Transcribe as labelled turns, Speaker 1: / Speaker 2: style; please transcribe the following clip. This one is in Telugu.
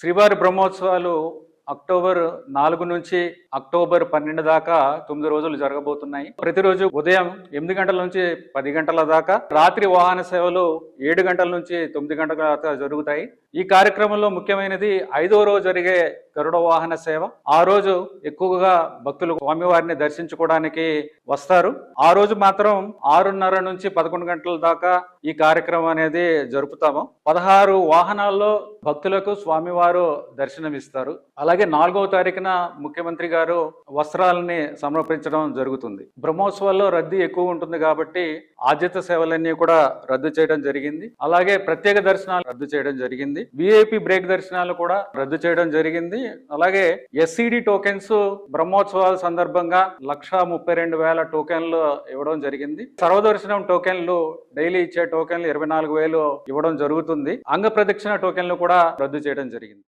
Speaker 1: శ్రీవారి బ్రహ్మోత్సవాలు అక్టోబర్ నాలుగు నుంచి అక్టోబర్ పన్నెండు దాకా తొమ్మిది రోజులు జరగబోతున్నాయి. ప్రతిరోజు ఉదయం ఎనిమిది గంటల నుంచి పది గంటల దాకా రాత్రి వాహన సేవలు ఏడు గంటల నుంచి తొమ్మిది గంటల దాకా జరుగుతాయి. ఈ కార్యక్రమంలో ముఖ్యమైనది ఐదో రోజు జరిగే గరుడ వాహన సేవ. ఆ రోజు ఎక్కువగా భక్తులు స్వామివారిని దర్శించుకోవడానికి వస్తారు. ఆ రోజు మాత్రం ఆరున్నర నుంచి పదకొండు గంటల దాకా ఈ కార్యక్రమం అనేది జరుపుతాము. పదహారు వాహనాల్లో భక్తులకు స్వామివారు దర్శనమిస్తారు. అలాగే నాలుగవ తారీఖున ముఖ్యమంత్రి గారు వస్త్రాలని సమర్పించడం జరుగుతుంది. బ్రహ్మోత్సవాల్లో రద్దీ ఎక్కువ ఉంటుంది కాబట్టి ఆద్యత సేవలన్నీ కూడా రద్దు చేయడం జరిగింది. అలాగే ప్రత్యేక దర్శనాలు రద్దు చేయడం జరిగింది. విఐపి బ్రేక్ దర్శనాలు కూడా రద్దు చేయడం జరిగింది. అలాగే ఎస్సిడి టోకెన్స్ బ్రహ్మోత్సవాల సందర్భంగా లక్ష ముప్పై రెండు వేల టోకెన్లు ఇవ్వడం జరిగింది. సర్వదర్శనం టోకెన్లు డైలీ ఇచ్చే టోకెన్లు ఇరవై నాలుగు వేలు ఇవ్వడం జరుగుతుంది. అంగ ప్రదక్షిణ టోకెన్లు కూడా రద్దు చేయడం జరిగింది.